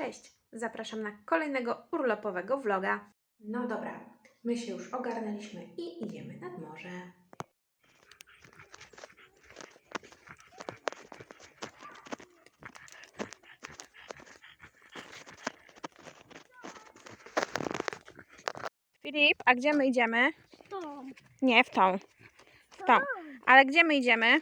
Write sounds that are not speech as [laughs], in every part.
Cześć, zapraszam na kolejnego urlopowego vloga. No dobra, my się już ogarnęliśmy i idziemy nad morze. Filip, a gdzie my idziemy? To, Nie, w tą. W tą. Ale gdzie my idziemy?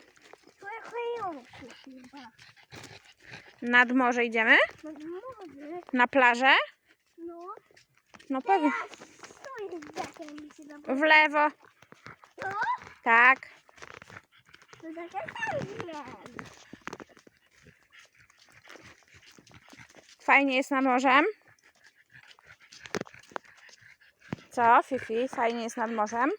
Nad morze idziemy? No może, Na plażę? no. No pewnie. W lewo. To? Tak. Fajne. Fajnie jest nad morzem. Co, Fifi? Fajnie jest nad morzem?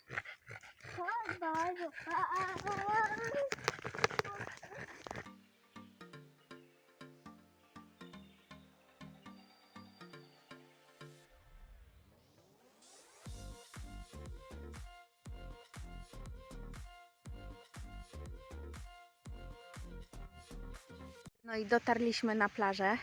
No i dotarliśmy na plażę.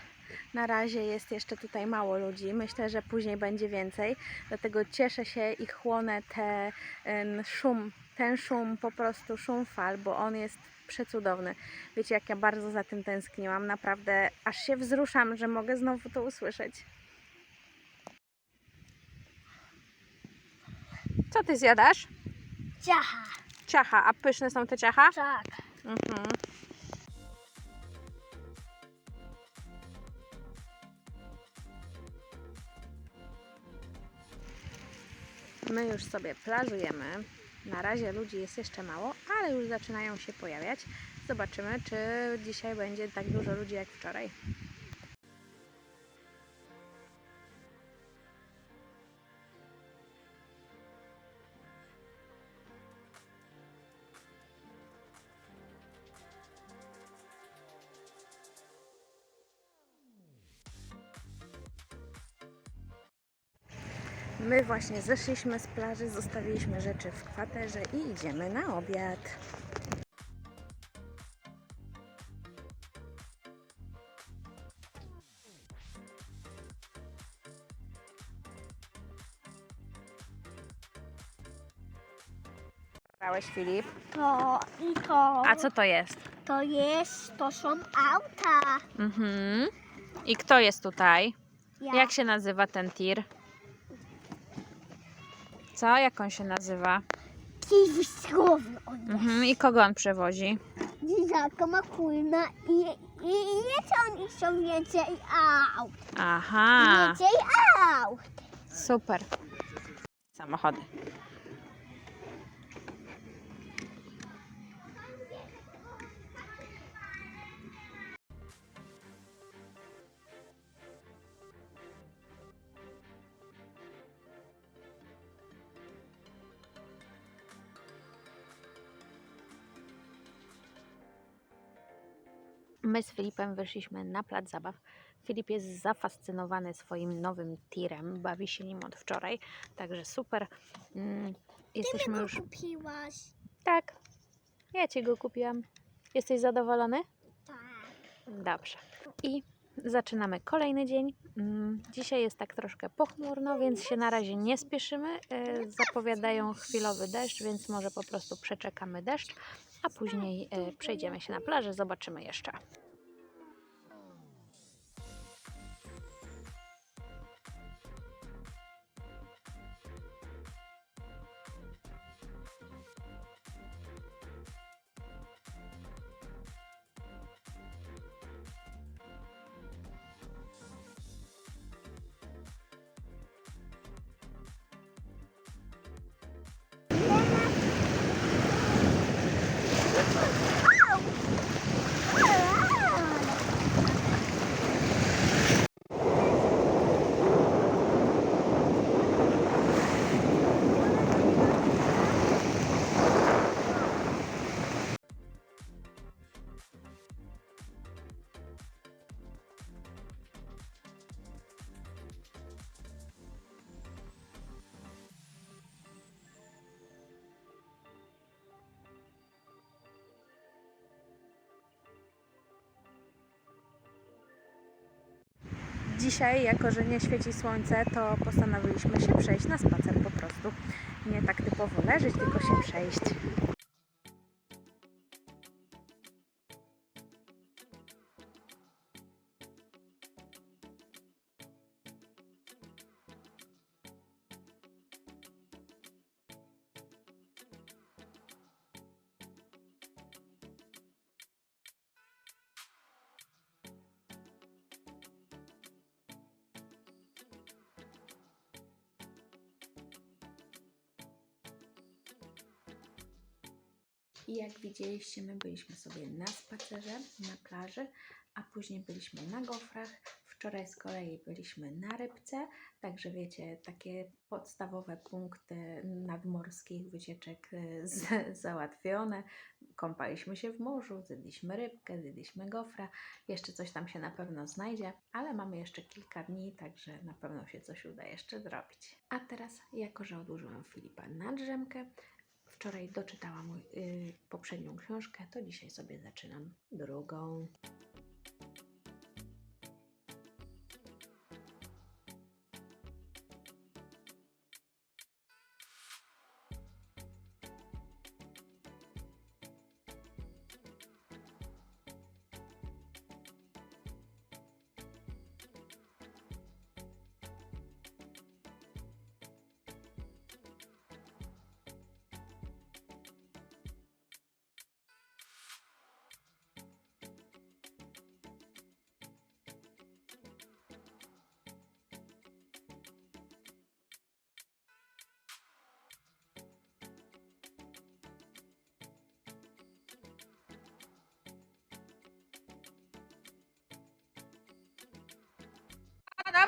Na razie jest jeszcze tutaj mało ludzi. Myślę, że później będzie więcej. Dlatego cieszę się i chłonę te, em, szum, ten szum, po prostu szum fal, bo on jest przecudowny. Wiecie, jak ja bardzo za tym tęskniłam. Naprawdę aż się wzruszam, że mogę znowu to usłyszeć. Co ty zjadasz? Ciacha. Ciacha. A pyszne są te ciacha? Tak. Mhm. My już sobie plażujemy. Na razie ludzi jest jeszcze mało, ale już zaczynają się pojawiać. Zobaczymy, czy dzisiaj będzie tak dużo ludzi jak wczoraj. My właśnie zeszliśmy z plaży, zostawiliśmy rzeczy w kwaterze i idziemy na obiad. Brałeś Filip? To i to. A co to jest? To jest, to są auta. Mhm. I kto jest tutaj? Ja. Jak się nazywa ten tir? Co? Jak on się nazywa? Jakiś on jest. Mhm. I kogo on przewozi? Dzieciaka ma kulna i, i, i jeszcze on chcą więcej aut. Aha, Więcej aut. super. Samochody. My z Filipem wyszliśmy na plac zabaw. Filip jest zafascynowany swoim nowym tirem, bawi się nim od wczoraj, także super. Mm, Jesteśmy Ty już. go kupiłaś. Tak, ja ci go kupiłam. Jesteś zadowolony? Tak. Dobrze. I zaczynamy kolejny dzień. Mm, Dzisiaj jest tak troszkę pochmurno, więc się na razie nie spieszymy. E, Zapowiadają chwilowy deszcz, więc może po prostu przeczekamy deszcz, a później e, przejdziemy się na plażę, zobaczymy jeszcze. Dzisiaj, jako że nie świeci słońce, to postanowiliśmy się przejść na spacer po prostu. Nie tak typowo leżeć, tylko się przejść. I jak widzieliście, my byliśmy sobie na spacerze, na plaży, a później byliśmy na gofrach. Wczoraj z kolei byliśmy na rybce, także wiecie, takie podstawowe punkty nadmorskich wycieczek y, [laughs] załatwione. Kąpaliśmy się w morzu, zjedliśmy rybkę, zjedliśmy gofra. Jeszcze coś tam się na pewno znajdzie, ale mamy jeszcze kilka dni, także na pewno się coś uda jeszcze zrobić. A teraz, jako że odłożyłam Filipa na drzemkę, Wczoraj doczytałam y, poprzednią książkę, to dzisiaj sobie zaczynam drugą.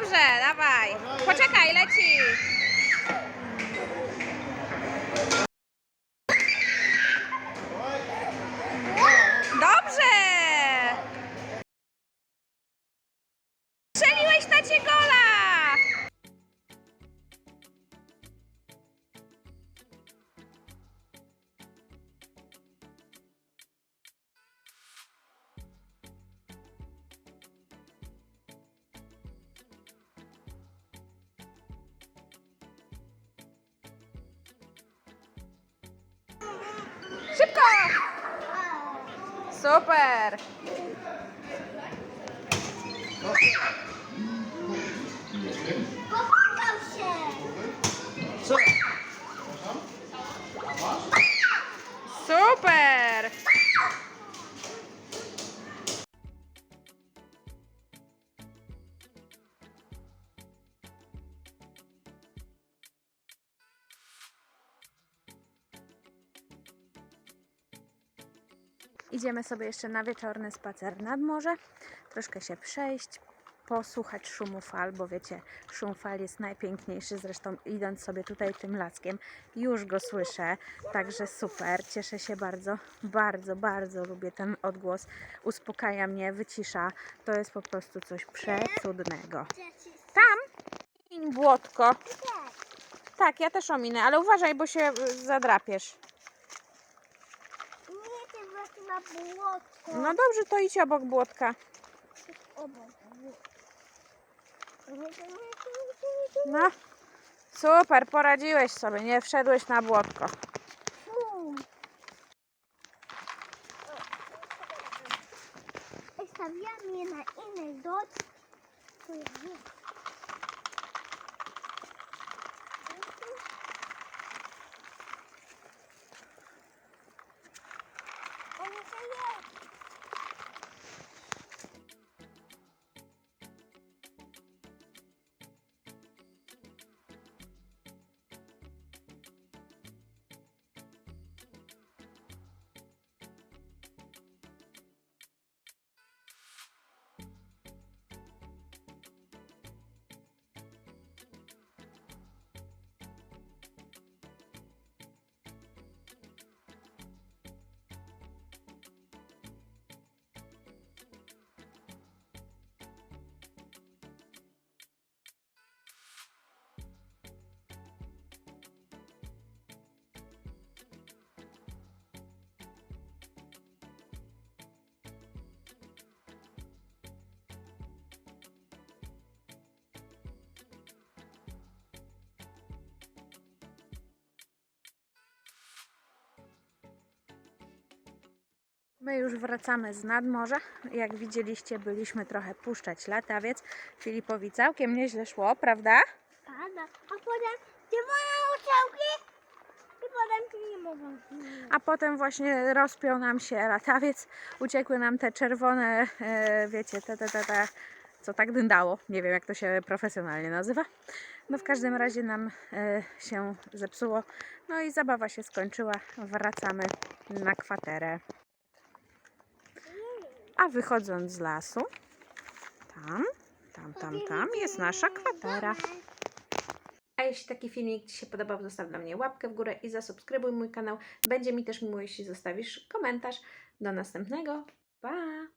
Dobrze, dawaj. Poczekaj, leci. Super! Okay. Idziemy sobie jeszcze na wieczorny spacer nad morze, troszkę się przejść, posłuchać szumu fal, bo wiecie, szum fal jest najpiękniejszy, zresztą idąc sobie tutaj tym laskiem, już go słyszę, także super, cieszę się bardzo, bardzo, bardzo lubię ten odgłos, uspokaja mnie, wycisza, to jest po prostu coś przecudnego. Tam, błotko, tak, ja też ominę, ale uważaj, bo się zadrapiesz. Na. No dobrze, to idź obok błotka. Obok. No, super, poradziłeś sobie, nie wszedłeś na błotko. Fu. Stawiam je na inny dot. My już wracamy z nadmorza. Jak widzieliście, byliśmy trochę puszczać latawiec. Filipowi całkiem nieźle szło, prawda? Pada. A potem gdzie moje uczełki? I potem mogą. A potem właśnie rozpiął nam się latawiec. Uciekły nam te czerwone, e, wiecie, te, te, te, te, co tak dyndało. Nie wiem, jak to się profesjonalnie nazywa. No w każdym razie nam e, się zepsuło. No i zabawa się skończyła. Wracamy na kwaterę. A wychodząc z lasu, tam, tam, tam, tam jest nasza kwatera. A jeśli taki filmik Ci się podobał, zostaw dla mnie łapkę w górę i zasubskrybuj mój kanał. Będzie mi też miło, jeśli zostawisz komentarz. Do następnego. Pa!